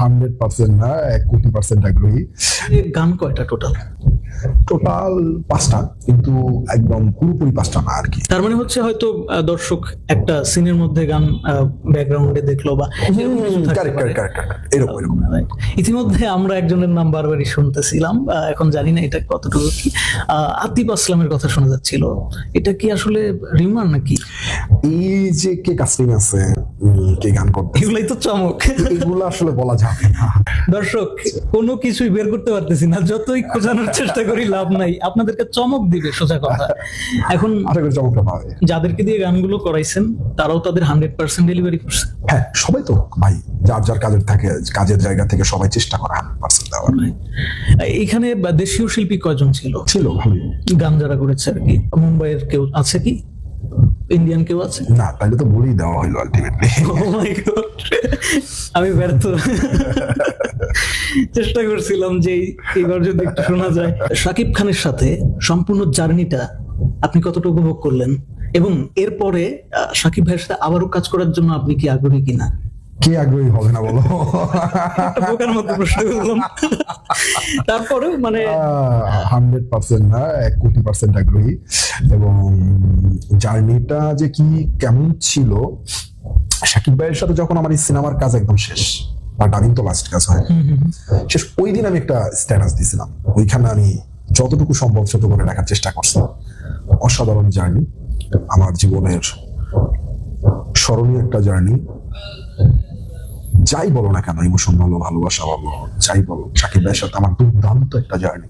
Hundred percent না এক কোটি পার্সেন্ট আগ্রহী। গান কয়টা টোটাল টোটাল পাঁচটা কিন্তু একদম পুরোপুরি পাঁচটা না আর কি। তার মানে হচ্ছে হয়তো দর্শক একটা সিনের মধ্যে গান ব্যাকগ্রাউন্ডে দেখল বা এরকম ইতিমধ্যে আমরা একজনের নাম বারবারই শুনতেছিলাম এখন জানি না এটা কতটুকু কি। আতিফ আসলামের কথা শোনা যাচ্ছিল। এটা কি আসলে রিমার নাকি? এই যে কে কাস্টিং আছে কে গান করতে এগুলাই তো চমক। এগুলো আসলে বলা যাবে না। দর্শক কোনো কিছুই বের করতে পারতেছি না। যতই খোঁজানোর চেষ্টা করি লাভ নাই। আপনাদেরকে চমক দিবে সোজা কথা। এখন আশা করি চমকটা পাবে। যাদেরকে দিয়ে গানগুলো করাইছেন তারাও তাদের হান্ড্রেড পার্সেন্ট ডেলিভারি করছে। হ্যাঁ সবাই তো ভাই যার যার কাজের থাকে কাজের জায়গা থেকে সবাই চেষ্টা করে হান্ড্রেড পার্সেন্ট দেওয়ার। এখানে দেশীয় শিল্পী কয়জন ছিল? ছিল গান যারা করেছে আর কি। মুম্বাইয়ের কেউ আছে কি? ইন্ডিয়ান কেউ আছে? না তাহলে তো বলেই দেওয়া আলটিমেটলি Oh! আমি ব্যর্থ। চেষ্টা করছিলাম যে এইবার যদি একটু শোনা যায়। শাকিব খানের সাথে সম্পূর্ণ জার্নিটা আপনি কতটা উপভোগ করলেন? এবং এরপরে সাকিব ভাইয়ের সাথে আবারও কাজ করার জন্য আপনি কি আগ্রহী কিনা? কে আগ্রহী হবে না বলো? বোকার মতো প্রশ্ন করলাম। তারপরেও মানে হান্ড্রেড পার্সেন্ট না এক কোটি পার্সেন্ট আগ্রহী। এবং জার্নিটা যে কি কেমন ছিল শাকিব ভাইয়ের সাথে যখন আমার এই সিনেমার কাজ একদম শেষ বা ডাবিং তো লাস্ট কাজ হয় শেষ ওই দিন আমি একটা স্ট্যাটাস দিয়েছিলাম। ওইখানে আমি যতটুকু সম্ভব ছোট করে রাখার চেষ্টা করছিলাম। অসাধারণ জার্নি আমার জীবনের স্মরণীয় একটা জার্নি। যাই বলো না কেন ইমোশন বলো ভালোবাসা বলো যাই বলো সাকিব ভাইয়ের সাথে আমার দুর্দান্ত একটা জার্নি।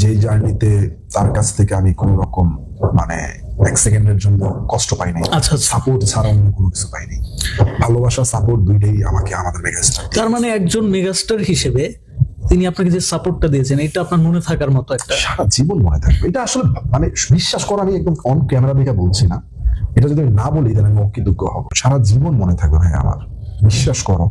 যেই জার্নিতে তার কাছ থেকে আমি কোন রকম মানে এক সেকেন্ডের জন্য কষ্ট পাই নাই। আচ্ছা সাপোর্ট ছাড়া অন্য কোনো কিছু পাইনি ভালোবাসা সাপোর্ট দুইটাই আমাকে আমাদের মেগাস্টার তার মানে একজন মেগাস্টার হিসেবে তিনি আপনাকে যে সাপোর্টটা দিয়েছেন এটা আপনার মনে থাকার মতো একটা সারা জীবন মনে থাকবে। এটা আসলে মানে বিশ্বাস করো আমি একদম অন ক্যামেরা দেখে বলছি না। এটা যদি আমি না বলি তাহলে আমি অকৃতজ্ঞ হব। সারা জীবন মনে থাকবে ভাই আমার। বিশ্বাস করো।